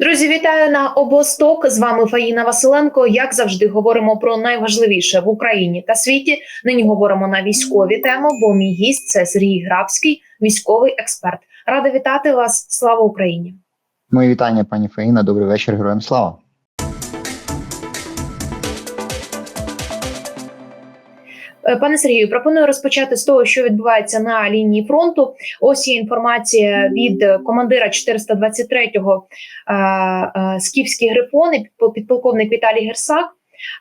Друзі, вітаю на обосток. З вами Фаїна Василенко. Як завжди, говоримо про найважливіше в Україні та світі. Нині говоримо на військові теми. Бо мій гість це Сергій Грабський, військовий експерт. Рада вітати вас. Слава Україні! Мої вітання, пані Фаїна. Добрий вечір. Героям слава. Пане Сергію, пропоную розпочати з того, що відбувається на лінії фронту. Ось є інформація від командира 423-го е, е, скіфські грифони, підполковник Віталій Герсак.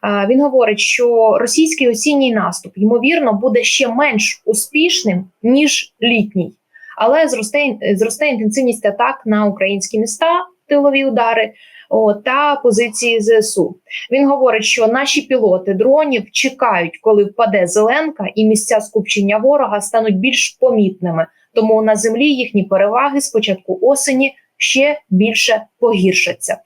Е, Він говорить, що російський осінній наступ ймовірно буде ще менш успішним ніж літній, але зросте зросте інтенсивність атак на українські міста, тилові удари о, та позиції ЗСУ. Він говорить, що наші пілоти дронів чекають, коли впаде зеленка, і місця скупчення ворога стануть більш помітними. Тому на землі їхні переваги спочатку осені ще більше погіршаться.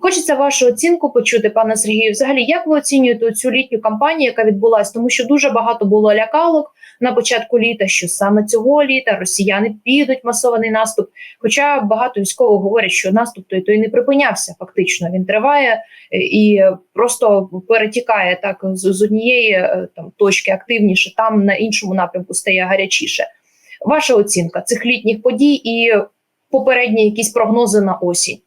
Хочеться вашу оцінку почути, пане Сергію. Взагалі, як ви оцінюєте цю літню кампанію, яка відбулася? Тому що дуже багато було лякалок на початку літа, що саме цього літа росіяни підуть масований наступ. Хоча багато військових говорять, що наступ той той не припинявся. Фактично він триває е, і просто перетікає так з, з однієї е, там точки активніше, там на іншому напрямку стає гарячіше. Ваша оцінка цих літніх подій і попередні якісь прогнози на осінь.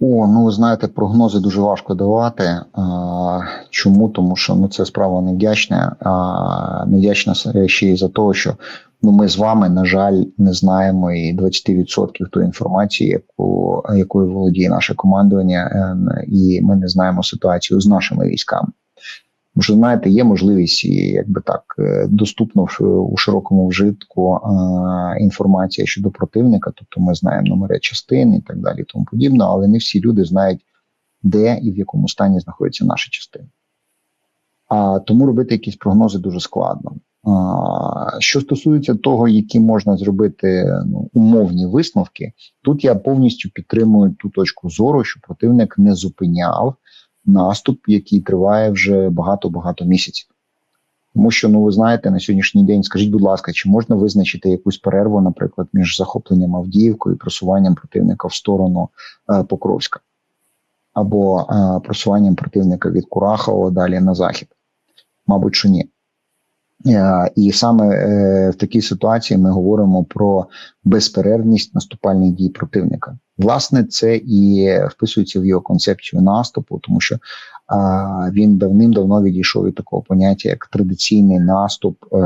О, ну ви знаєте, прогнози дуже важко давати. А, чому? Тому що ну це справа невдячна. А невдячна ще й за того, що ну ми з вами, на жаль, не знаємо і 20% тої інформації, яку якою володіє наше командування, е, і ми не знаємо ситуацію з нашими військами. Тому що знаєте, є можливість якби так е, доступно у широкому вжитку е, інформація щодо противника, тобто ми знаємо номери частин і так далі, тому подібне, але не всі люди знають, де і в якому стані знаходяться наші частини. А тому робити якісь прогнози дуже складно. А, що стосується того, які можна зробити ну, умовні висновки, тут я повністю підтримую ту точку зору, що противник не зупиняв наступ, який триває вже багато-багато місяців. Тому що, ну ви знаєте, на сьогоднішній день, скажіть, будь ласка, чи можна визначити якусь перерву, наприклад, між захопленням Авдіївкою і просуванням противника в сторону е, Покровська, або е, просуванням противника від Курахова далі на захід? Мабуть, що ні. Е, І саме е, в такій ситуації ми говоримо про безперервність наступальних дій противника. Власне, це і вписується в його концепцію наступу, тому що він давним-давно відійшов від такого поняття, як традиційний наступ, е,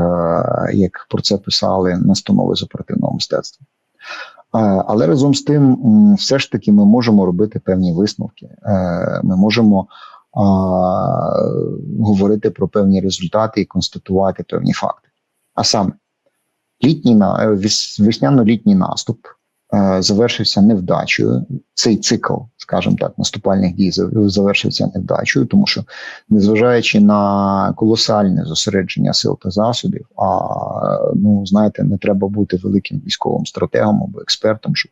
як про це писали настанови з оперативного мистецтва. Але разом з тим, все ж таки, ми можемо робити певні висновки. Ми можемо а, говорити про певні результати і констатувати певні факти. А саме, літній е, вес- весняно-літній наступ е, завершився невдачею. Цей цикл, скажімо так, наступальних дій зав- завершився невдачею, тому що, незважаючи на колосальне зосередження сил та засобів, а ну знаєте, не треба бути великим військовим стратегом або експертом, щоб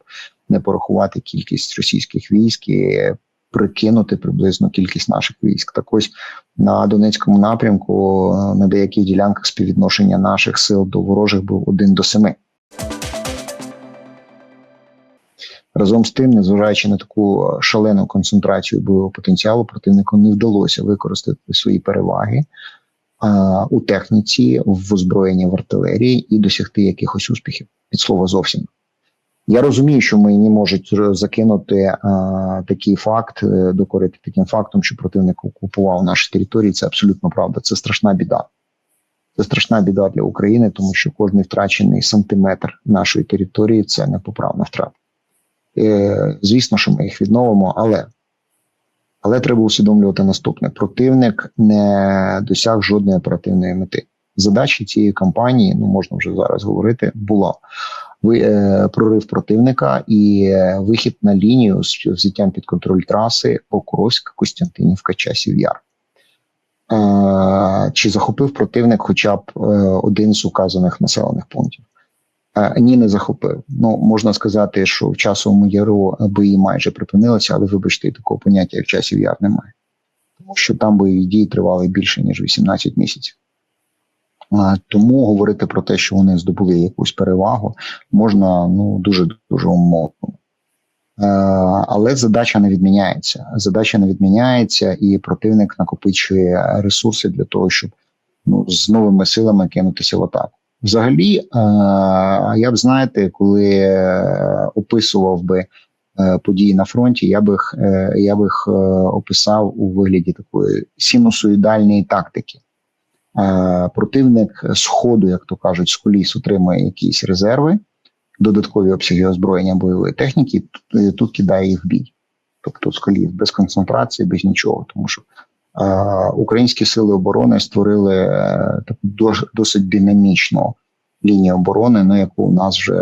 не порахувати кількість російських військ і прикинути приблизно кількість наших військ. Так ось на Донецькому напрямку е, на деяких ділянках співвідношення наших сил до ворожих був один до семи. Разом з тим, незважаючи на таку е, шалену концентрацію бойового потенціалу, противнику не вдалося використати свої переваги е, у техніці, в озброєнні в артилерії і досягти якихось успіхів. Від слова зовсім. Я розумію, що мені можуть закинути е, такий факт, е, докорити таким фактом, що противник окупував наші території. Це абсолютно правда. Це страшна біда. Це страшна біда для України, тому що кожний втрачений сантиметр нашої території це непоправна втрата. Е, звісно, що ми їх відновимо, але, але треба усвідомлювати наступне: противник не досяг жодної оперативної мети. Задача цієї кампанії, ну можна вже зараз говорити, була прорив противника і е, вихід на лінію з взяттям під контроль траси Покровськ, Костянтинівка, Часів Яр. Е, чи захопив противник хоча б е, один з указаних населених пунктів? Е, Ні, не захопив. Ну можна сказати, що в часовому яру бої майже припинилися, але вибачте, такого поняття як часів яр немає, тому що там бойові дії тривали більше ніж 18 місяців. Тому говорити про те, що вони здобули якусь перевагу, можна ну дуже дуже умовно. Е, але задача не відміняється. Задача не відміняється, і противник накопичує ресурси для того, щоб ну, з новими силами кинутися в атаку. Взагалі, е, я б знаєте, коли е, описував би події на фронті, я би я би їх описав у вигляді такої синусоїдальної тактики. Е, Противник з ходу, як то кажуть, з коліс отримує якісь резерви, додаткові обсяги озброєння бойової техніки, і тут, кидає їх в бій. Тобто з коліс, без концентрації, без нічого, тому що е, українські сили оборони створили е, таку дос- досить динамічну лінію оборони, ну яку у нас вже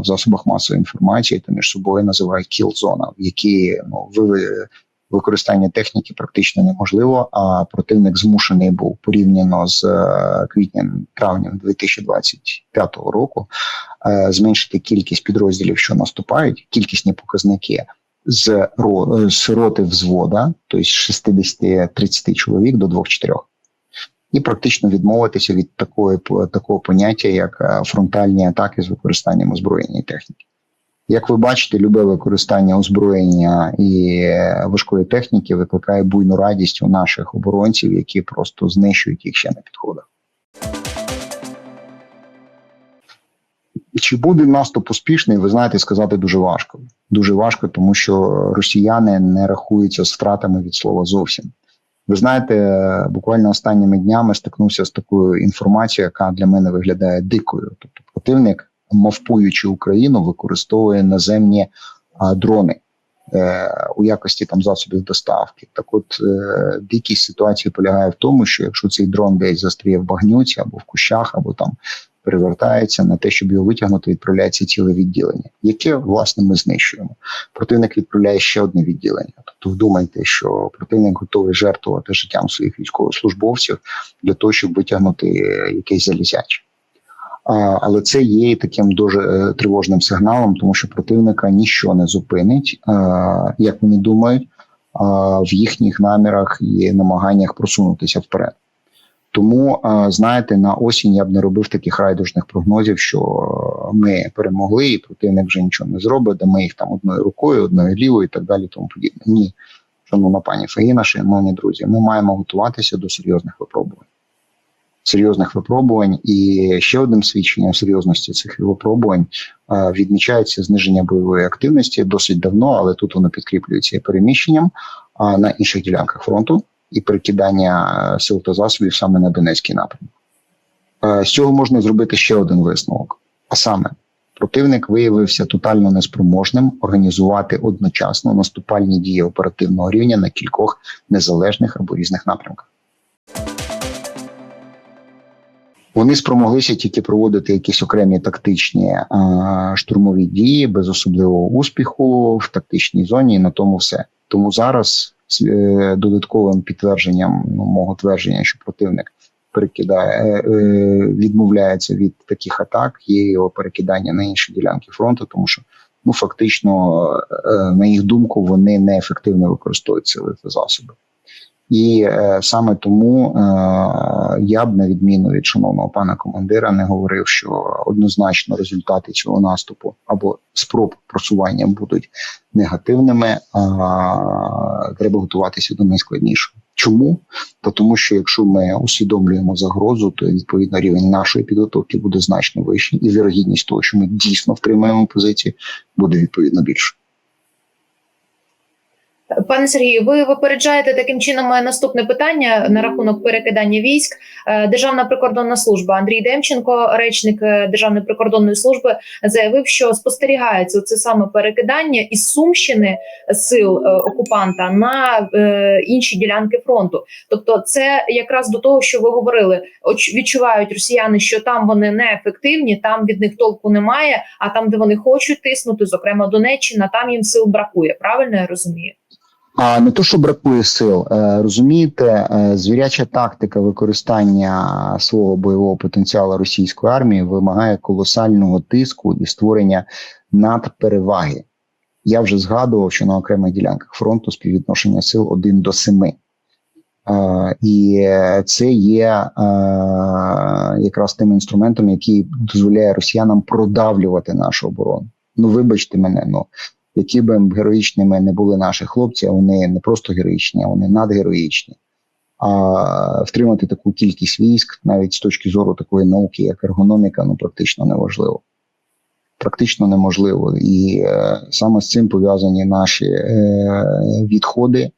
в засобах масової інформації та між собою називають кіл-зона, в якій ну, ви, використання техніки практично неможливо, а противник змушений був порівняно з е, квітнем травнем 2025 року е, зменшити кількість підрозділів, що наступають, кількісні показники з, з роти взвода, тобто з 60-30 чоловік до 2-4. І практично відмовитися від такої такого поняття, як е, фронтальні атаки з використанням озброєння і техніки. Як ви бачите, любе використання озброєння і е, важкої техніки викликає буйну радість у наших оборонців, які просто знищують їх ще на підходах. Чи буде наступ успішний, ви знаєте, сказати дуже важко. Дуже важко, тому що росіяни не рахуються з втратами від слова зовсім. Ви знаєте, буквально останніми днями стикнувся з такою інформацією, яка для мене виглядає дикою. Тобто, противник, мавпуючи Україну, використовує наземні а, дрони е, у якості там засобів доставки. Так, от е, дикість ситуації полягає в тому, що якщо цей дрон десь застріє в багнюці або в кущах, або там перевертається на те, щоб його витягнути, відправляється ціле відділення, яке власне ми знищуємо. Противник відправляє ще одне відділення. Тобто, вдумайте, що противник готовий жертвувати життям своїх військовослужбовців для того, щоб витягнути е, якесь залізяче. А, але це є таким дуже е, тривожним сигналом, тому що противника ніщо не зупинить, е, як вони думають, в їхніх намірах і намаганнях просунутися вперед. Тому, е, знаєте, на осінь я б не робив таких райдужних прогнозів, що ми перемогли, і противник вже нічого не зробить, де ми їх там одною рукою, одною лівою і так далі. Тому подібне. Ні, шановна пані Фаїна, шановні друзі, ми маємо готуватися до серйозних випробувань. Серйозних випробувань, і ще одним свідченням серйозності цих випробувань е, відмічається зниження бойової активності досить давно, але тут воно підкріплюється і переміщенням на інших ділянках фронту і перекидання е, сил та засобів саме на Донецький напрямок. Е, З цього можна зробити ще один висновок. А саме, противник виявився тотально неспроможним організувати одночасно наступальні дії оперативного рівня на кількох незалежних або різних напрямках. Вони спромоглися тільки проводити якісь окремі тактичні е, штурмові дії без особливого успіху в тактичній зоні, і на тому все. Тому зараз е, додатковим підтвердженням ну, мого твердження, що противник перекидає, е, е, відмовляється від таких атак, є його перекидання на інші ділянки фронту, тому що ну фактично, е, на їх думку, вони неефективно використовують сили та засоби. І е, саме тому е, я б, на відміну від шановного пана командира, не говорив, що однозначно результати цього наступу або спроб просування будуть негативними. А треба готуватися до найскладнішого. Чому? Та тому, що якщо ми усвідомлюємо загрозу, то відповідно рівень нашої підготовки буде значно вищий, і вірогідність того, що ми дійсно втримаємо позиції, буде відповідно більше. Пане Сергію, ви випереджаєте таким чином моє наступне питання на рахунок перекидання військ. Е, Державна прикордонна служба Андрій Демченко, речник е, Державної прикордонної служби, заявив, що спостерігається це саме перекидання із Сумщини сил е, окупанта на інші ділянки фронту. Тобто, це якраз до того, що ви говорили, відчувають росіяни, що там вони неефективні, там від них толку немає. А там, де вони хочуть тиснути, зокрема Донеччина, там їм сил бракує. Правильно я розумію? А не то, що бракує сил, Е, розумієте, е, звіряча тактика використання свого бойового потенціалу російської армії вимагає колосального тиску і створення надпереваги. Я вже згадував, що на окремих ділянках фронту співвідношення сил 1 до 7. Е, І це є якраз тим інструментом, який дозволяє росіянам продавлювати нашу оборону. Ну, вибачте мене, ну Які б героїчними не були наші хлопці, вони не просто героїчні, а вони надгероїчні. А втримати таку кількість військ, навіть з точки зору такої науки, як ергономіка, ну практично неможливо. Практично неможливо. І е, саме з цим пов'язані наші е, відходи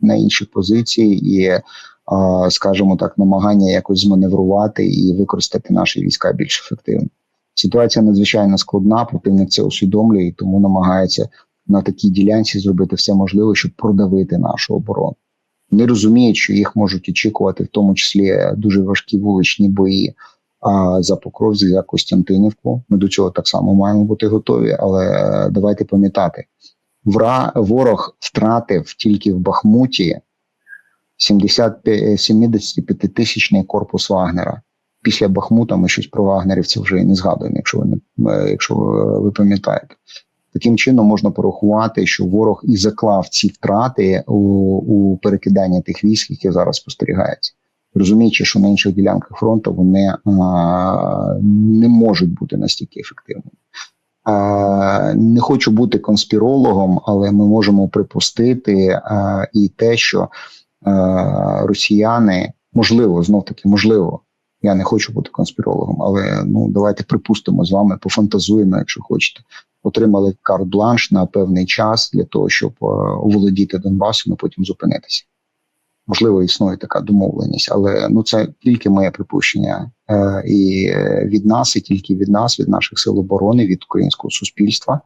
на інші позиції і, е, скажімо так, намагання якось зманеврувати і використати наші війська більш ефективно. Ситуація надзвичайно складна, противник це усвідомлює і тому намагається на такій ділянці зробити все можливе, щоб продавити нашу оборону. Вони розуміють, що їх можуть очікувати, в тому числі дуже важкі вуличні бої а, за Покровськ, за Костянтинівку. Ми до цього так само маємо бути готові, але е, давайте пам'ятати, ворог втратив тільки в Бахмуті 75 75 тисячний корпус Вагнера. Після Бахмута ми щось про вагнерівців вже і не згадуємо, якщо ви не е, якщо ви пам'ятаєте. Таким чином можна порахувати, що ворог і заклав ці втрати у, у перекиданні тих військ, які зараз спостерігаються, розуміючи, що на інших ділянках фронту вони а, не можуть бути настільки ефективними. А, не хочу бути конспірологом, але ми можемо припустити а, і те, що а, росіяни можливо, знов таки можливо. Я не хочу бути конспірологом, але ну давайте припустимо з вами, пофантазуємо, якщо хочете. Отримали карт-бланш на певний час для того, щоб е, оволодіти Донбасом і потім зупинитися. Можливо, існує така домовленість, але ну це тільки моє припущення, е, і від нас, і тільки від нас, від наших сил оборони, від українського суспільства.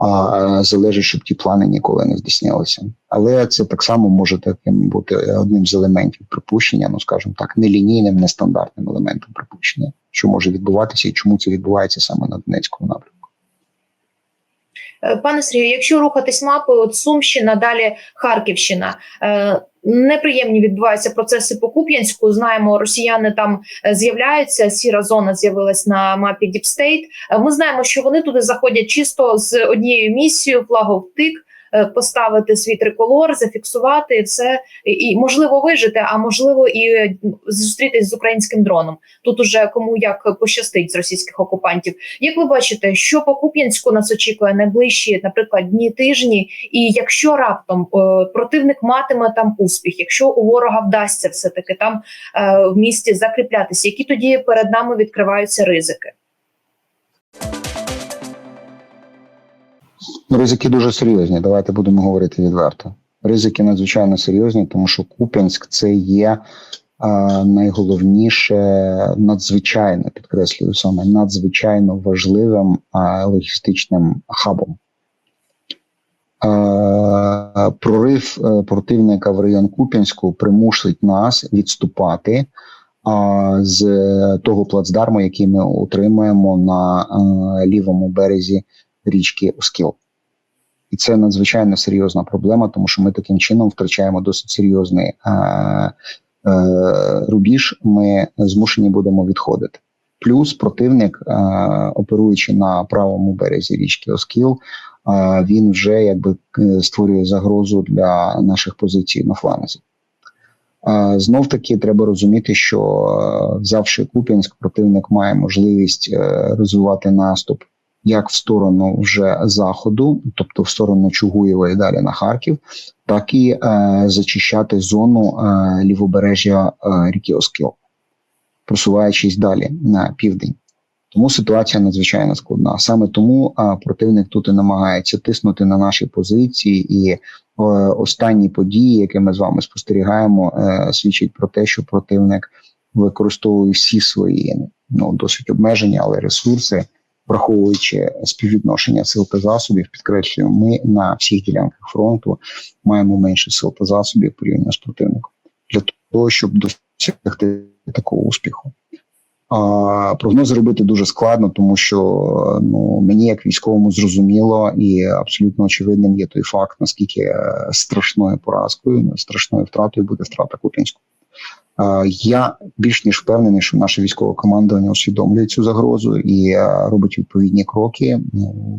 А залежить, щоб ті плани ніколи не здійснялися. Але це так само може таким бути одним з елементів припущення, ну скажімо так, нелінійним, нестандартним елементом припущення, що може відбуватися, і чому це відбувається саме на Донецькому напрямку. Е, Пане Сергію, якщо рухатись мапою, от Сумщина, далі Харківщина. Е, неприємні відбуваються процеси по Куп'янську. Знаємо, росіяни там е, з'являються. Сіра зона з'явилась на мапі Діпстейт. Ми знаємо, що вони туди заходять чисто з однією місією флаговтик. Поставити свій триколор, зафіксувати це і можливо вижити, а можливо і зустрітись з українським дроном. Тут уже кому як пощастить з російських окупантів. Як ви бачите, що по Куп'янську нас очікує найближчі, наприклад, дні тижні, і якщо раптом е, противник матиме там успіх, якщо у ворога вдасться все таки там е, в місті закріплятися, які тоді перед нами відкриваються ризики? Ризики дуже серйозні. Давайте будемо говорити відверто. Ризики надзвичайно серйозні, тому що Куп'янськ це є а, найголовніше, надзвичайно підкреслюю саме надзвичайно важливим а, логістичним хабом. А, прорив а, противника в район Куп'янську примусить нас відступати з того плацдарму, який ми отримуємо на а, лівому березі річки Оскіл. І це надзвичайно серйозна проблема, тому що ми таким чином втрачаємо досить серйозний е, е, рубіж. Ми змушені будемо відходити. Плюс противник, е, оперуючи на правому березі річки Оскіл, е, він вже якби створює загрозу для наших позицій на фланзі. Е, знов таки треба розуміти, що взявши Куп'янськ, противник має можливість е, розвивати наступ як в сторону вже заходу, тобто в сторону Чугуєва і далі на Харків, так і е, зачищати зону е, лівобережжя е, ріки Оскіл, просуваючись далі на південь. Тому ситуація надзвичайно складна. Саме тому е, противник тут і намагається тиснути на наші позиції, і е, останні події, які ми з вами спостерігаємо, е, свідчать про те, що противник використовує всі свої ну досить обмежені, але ресурси враховуючи співвідношення сил та засобів, підкреслюю, ми на всіх ділянках фронту маємо менше сил та засобів порівняно з противником для того, щоб досягти такого успіху. А прогнози робити дуже складно, тому що ну мені як військовому зрозуміло і абсолютно очевидним є той факт, наскільки страшною поразкою, страшною втратою буде втрата Купінського. Я більш ніж впевнений, що наше військове командування усвідомлює цю загрозу і робить відповідні кроки,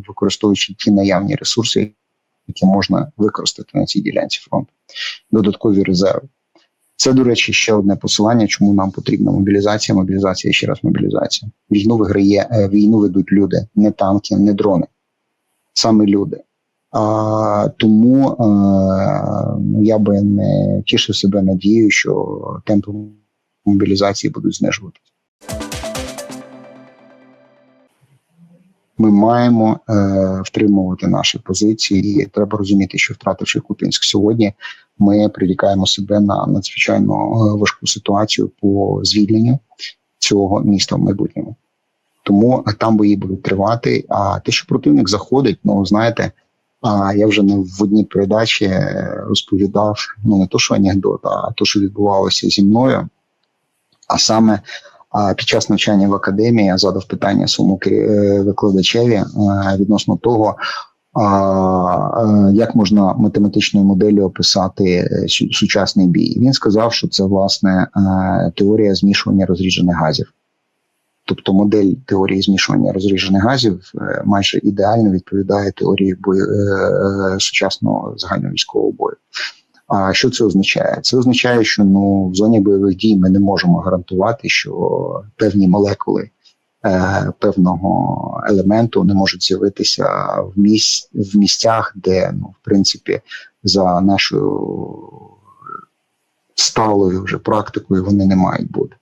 використовуючи ті наявні ресурси, які можна використати на цій ділянці фронту, додаткові резерви. Це, до речі, ще одне посилання, чому нам потрібна мобілізація, мобілізація ще раз мобілізація. Війну виграє, е, війну ведуть люди, не танки, не дрони, саме люди. А, тому е, ну, я би не тішив себе надією, що темпи мобілізації будуть знижуватися. Ми маємо е, втримувати наші позиції. І треба розуміти, що втративши Купінськ сьогодні, ми прирікаємо себе на надзвичайно е, важку ситуацію по звільненню цього міста в майбутньому. Тому там бої будуть тривати. А те, що противник заходить, ну знаєте, а я вже не в одній передачі е, розповідав ну не то, що анекдот, а то, що відбувалося зі мною. А саме під час навчання в академії я задав питання своєму е, викладачеві е, відносно того, як можна математичною моделлю описати сучасний бій. Він сказав, що це власне теорія змішування розріджених газів. Тобто модель теорії змішування розріджених газів е, майже ідеально відповідає теорії бою, е, е, сучасного загальновійськового бою. А що це означає? Це означає, що ну в зоні бойових дій ми не можемо гарантувати, що певні молекули е, певного елементу не можуть з'явитися в місць в місцях, де ну в принципі за нашою сталою вже практикою вони не мають бути.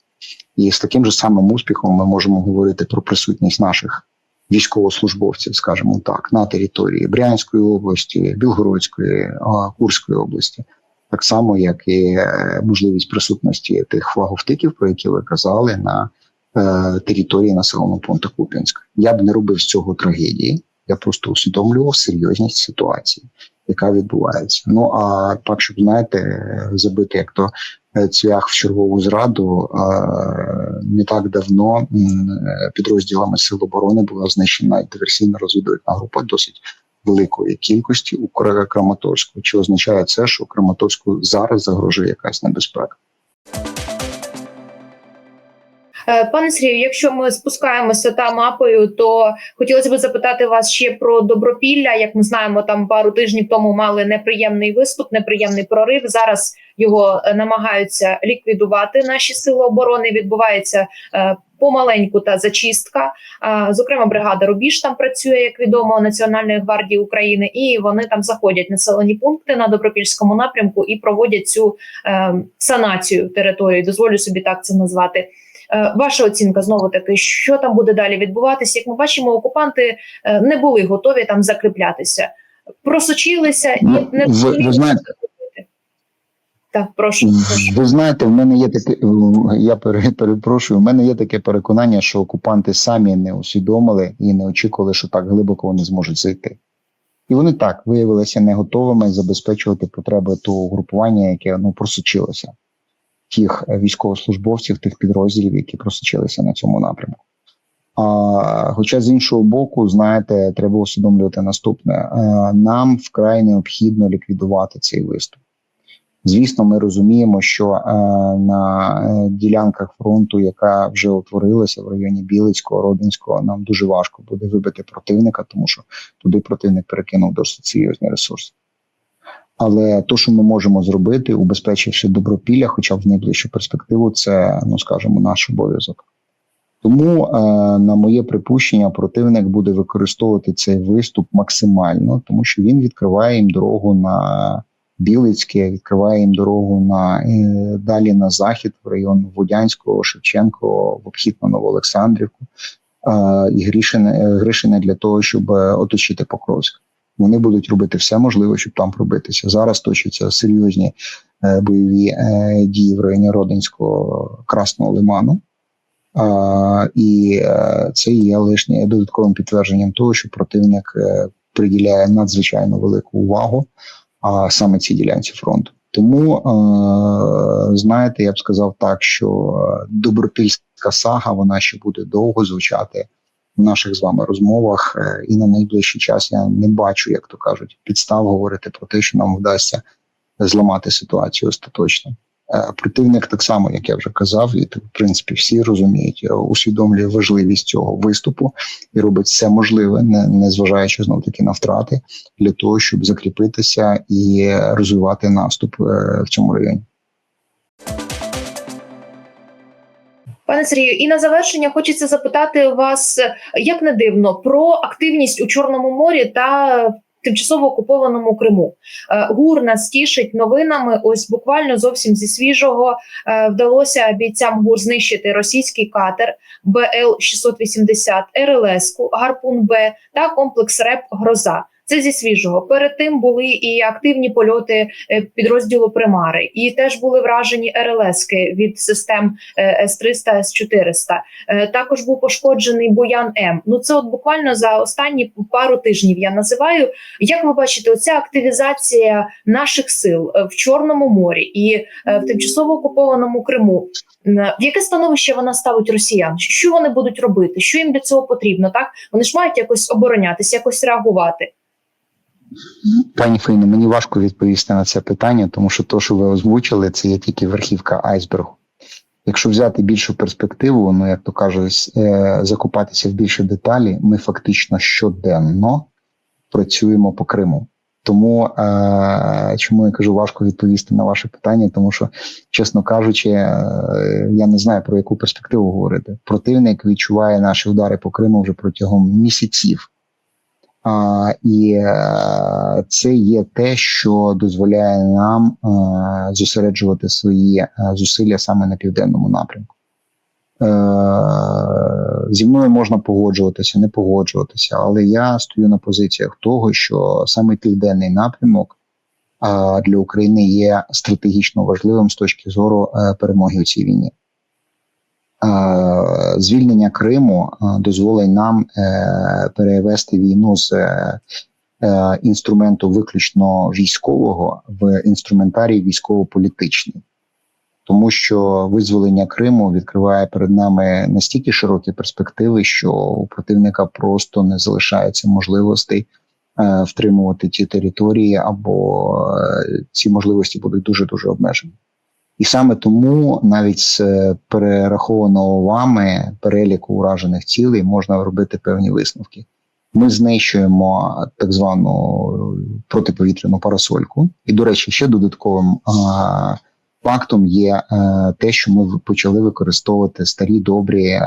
І з таким же самим успіхом ми можемо говорити про присутність наших військовослужбовців, скажімо так, на території Брянської області, Білгородської, Курської області, так само, як і е, можливість присутності тих флаговтиків, про які ви казали, на е, території населеного пункту Куп'янська. Я б не робив з цього трагедії, я просто усвідомлював серйозність ситуації, яка відбувається. Ну а так, щоб знаєте, забити як то е, цвях в чергову зраду. е, Не так давно е, підрозділами Сил оборони була знищена диверсійна розвідувальна група досить великої кількості у Краматорську. Чи означає це, що Краматорську зараз загрожує якась небезпека? Е, Пане Сергію, якщо ми спускаємося та мапою, то хотілося б запитати вас ще про добропілля. Як ми знаємо, там пару тижнів тому мали неприємний виступ, неприємний прорив. Зараз його е, намагаються ліквідувати наші сили оборони. Відбувається е, помаленьку та зачистка. Зокрема, бригада Рубіж там працює, як відомо, Національної гвардії України, і вони там заходять населені пункти на добропільському напрямку і проводять цю е, санацію території. Дозволю собі так це назвати. Е, Ваша оцінка знову таки, що там буде далі відбуватися? Як ми бачимо, окупанти е, не були готові там закріплятися, просочилися і Ну, не ви- ви знаєте- Так, прошу. прошу. Ви знаєте, в мене є таке, я перепрошую. У мене є таке переконання, що окупанти самі не усвідомили і не очікували, що так глибоко вони зможуть зайти. І вони так виявилися не готовими забезпечувати потреби того угрупування, яке ну просочилося, тих військовослужбовців, тих підрозділів, які просочилися на цьому напрямку. А, хоча з іншого боку, знаєте, треба усвідомлювати наступне: нам вкрай необхідно ліквідувати цей виступ. Звісно, ми розуміємо, що на е, ділянках фронту, яка вже утворилася в районі Білицького, Родинського, нам дуже важко буде вибити противника, тому що туди противник перекинув досить серйозні ресурси. Але то, що ми можемо зробити, убезпечивши добропілля, хоча б в найближчу перспективу, це ну скажімо, наш обов'язок. Тому, е, на моє припущення, противник буде використовувати цей виступ максимально, тому що він відкриває їм дорогу на Білицьке, відкриває їм дорогу на е, далі на захід, в район Водянського, Шевченко, в обхід на Новоолександрівку е, і Грішине, Гришине для того, щоб е, оточити Покровськ. Вони будуть робити все можливе, щоб там пробитися. Зараз точаться серйозні е, бойові е, дії в районі Родинського Красного Лиману. І е, це є лишнє додатковим підтвердженням того, що противник приділяє надзвичайно велику увагу а саме цій ділянці фронту. Тому знаєте, я б сказав так, що добропільська сага вона ще буде довго звучати наших з вами розмовах, е, і на найближчий час я не бачу, як то кажуть, підстав говорити про те, що нам вдасться зламати ситуацію остаточно. Е, Противник так само, як я вже казав, і в принципі всі розуміють, е, усвідомлює важливість цього виступу і робить все можливе, не, не зважаючи знов таки на втрати, для того, щоб закріпитися і розвивати наступ в цьому районі. Пане Сергію, і на завершення хочеться запитати вас, е, як не дивно, про активність у Чорному морі та тимчасово окупованому Криму. Е, ГУР нас тішить новинами. Ось буквально зовсім зі свіжого е, вдалося бійцям ГУР знищити російський катер БЛ 680 РЛС, Гарпун Б та комплекс РЕП Гроза. Це зі свіжого. Перед тим були і активні польоти е, підрозділу Примари, і теж були вражені РЛСки від систем е, С-300, С-400. Е, Також був пошкоджений Боян М. Ну це от буквально за останні пару тижнів я називаю. Як ви бачите, оця активізація наших сил е, в Чорному морі і е, в тимчасово окупованому Криму. В яке становище вона ставить росіян? Що вони будуть робити? Що їм для цього потрібно? Так вони ж мають якось оборонятися, якось реагувати. Пані Фейне, мені важко відповісти на це питання, тому що то, що ви озвучили, це є тільки верхівка айсбергу. Якщо взяти більшу перспективу, ну як то кажуть, е, закопатися в більше деталі, ми фактично щоденно працюємо по Криму. Тому е, чому я кажу, важко відповісти на ваше питання, тому що, чесно кажучи, е, я не знаю про яку перспективу говорити. Противник відчуває наші удари по Криму вже протягом місяців. І е, це є те, що дозволяє нам е, зосереджувати свої е, зусилля саме на південному напрямку. Зі мною можна погоджуватися, не погоджуватися, але я стою на позиціях того, що саме південний напрямок для України є стратегічно важливим з точки зору перемоги у цій війні. Е, Звільнення Криму е, дозволить нам е, перевести війну з інструменту виключно військового в інструментарій військово-політичний, тому що визволення Криму відкриває перед нами настільки широкі перспективи, що у противника просто не залишається можливостей втримувати ті території, або ці можливості будуть дуже дуже обмежені. І саме тому навіть з е, перерахованого вами переліку уражених цілей можна робити певні висновки. Ми знищуємо так звану протиповітряну парасольку. І, до речі, ще додатковим а, фактом є е, те, що ми почали використовувати старі добрі е,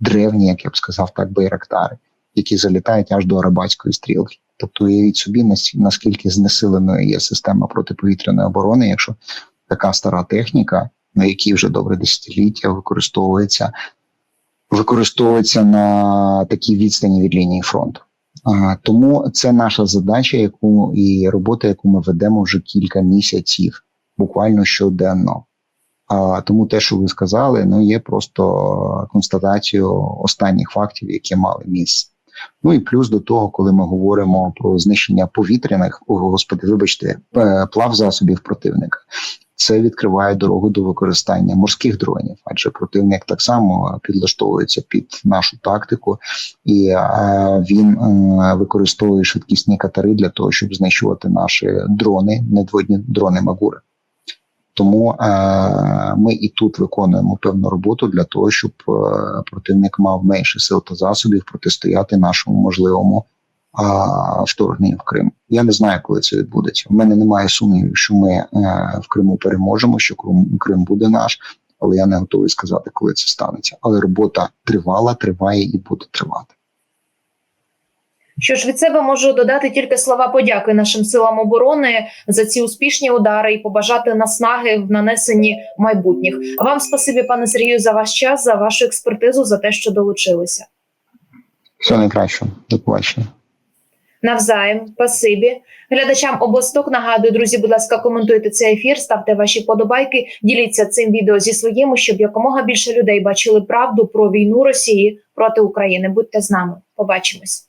древні, як я б сказав, так байрактари, які залітають аж до арабатської стрілки. Тобто, уявіть собі, наскільки знесиленою є система протиповітряної оборони, якщо така стара техніка, на якій вже добре десятиліття використовується, використовується на такій відстані від лінії фронту. Тому це наша задача, яку і робота, яку ми ведемо вже кілька місяців, буквально щоденно. А, тому те, що ви сказали, ну є просто констатацією останніх фактів, які мали місце. Ну і плюс до того, коли ми говоримо про знищення повітряних, о, господи, вибачте, е, плав засобів противника, це відкриває дорогу до використання морських дронів, адже противник так само підлаштовується під нашу тактику, і е, він е, використовує швидкісні катери для того, щоб знищувати наші дрони, недводні дрони Магури. Тому е, ми і тут виконуємо певну роботу для того, щоб е, противник мав менше сил та засобів протистояти нашому можливому а, вторгненню в Крим. Я не знаю, коли це відбудеться. У мене немає сумнівів, що ми е, в Криму переможемо, що Крим, Крим буде наш, але я не готовий сказати, коли це станеться. Але робота тривала, триває і буде тривати. Що ж від себе можу додати тільки слова подяки нашим силам оборони за ці успішні удари і побажати наснаги в нанесенні майбутніх. Вам спасибі, пане Сергію, за ваш час, за вашу експертизу, за те, що долучилися. Все найкраще. До побачення. Навзаєм, спасибі. Глядачам обосток нагадую, друзі, будь ласка, коментуйте цей ефір, ставте ваші подобайки, діліться цим відео зі своїми, щоб якомога більше людей бачили правду про війну Росії проти України. Будьте з нами. Побачимось.